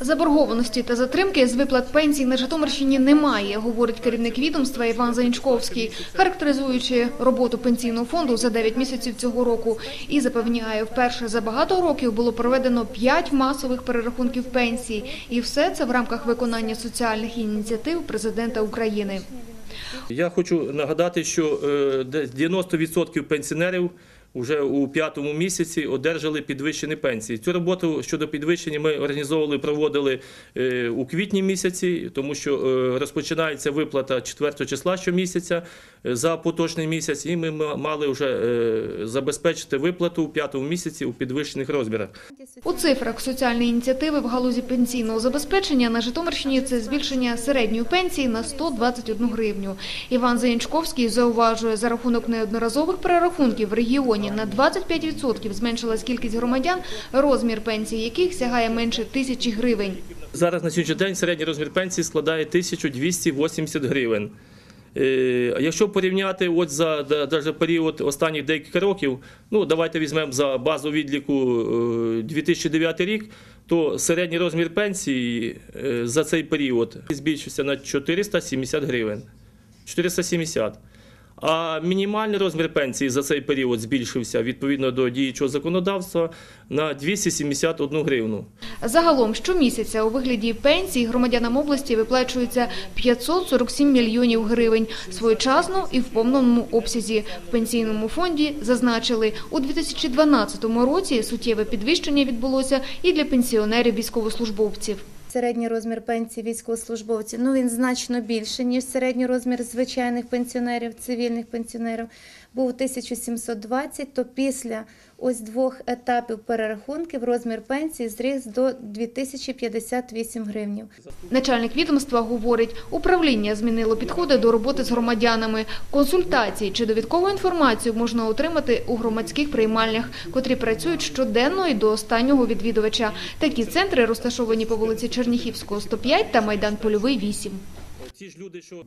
Заборгованості та затримки з виплат пенсій на Житомирщині немає, говорить керівник відомства Іван Заінчковський, характеризуючи роботу пенсійного фонду за 9 місяців цього року. І запевняє, вперше за багато років було проведено 5 масових перерахунків пенсій. І все це в рамках виконання соціальних ініціатив президента України. Я хочу нагадати, що е, десь 90% пенсіонерів вже у п'ятому місяці одержали підвищені пенсії. Цю роботу щодо підвищення ми організовували, проводили е, у квітні місяці, тому що е, розпочинається виплата 4 числа щомісяця е, за поточний місяць, і ми мали вже забезпечити виплату у п'ятому місяці у підвищених розмірах. У цифрах соціальної ініціативи в галузі пенсійного забезпечення на Житомирщині це збільшення середньої пенсії на 121 гривню. Іван Заянчковський зауважує, за рахунок неодноразових перерахунків в регіоні на 25% зменшилась кількість громадян, розмір пенсії яких сягає менше тисячі гривень. Зараз на сьогоднішній день середній розмір пенсії складає 1280 гривень. Е, Якщо порівняти от за да- даже період останніх деяких років, ну давайте візьмемо за базу відліку е, 2009 рік, то середній розмір пенсії е, за цей період збільшився на 470 гривень. 470. А мінімальний розмір пенсії за цей період збільшився відповідно до діючого законодавства на 271 гривну. Загалом щомісяця у вигляді пенсій громадянам області виплачується 547 мільйонів гривень своєчасно і в повному обсязі. В пенсійному фонді зазначили, у 2012 році суттєве підвищення відбулося і для пенсіонерів-військовослужбовців. Середній розмір пенсії військовослужбовців ну він значно більше ніж середній розмір звичайних пенсіонерів, цивільних пенсіонерів. Був 1720, то після ось двох етапів перерахунків розмір пенсії зріс до 2058 гривнів. Начальник відомства говорить, управління змінило підходи до роботи з громадянами. Консультації чи довідкову інформацію можна отримати у громадських приймальнях, котрі працюють щоденно і до останнього відвідувача. Такі центри розташовані по вулиці Черніхівського, 105 та Майдан Польовий, 8. Ці ж люди, що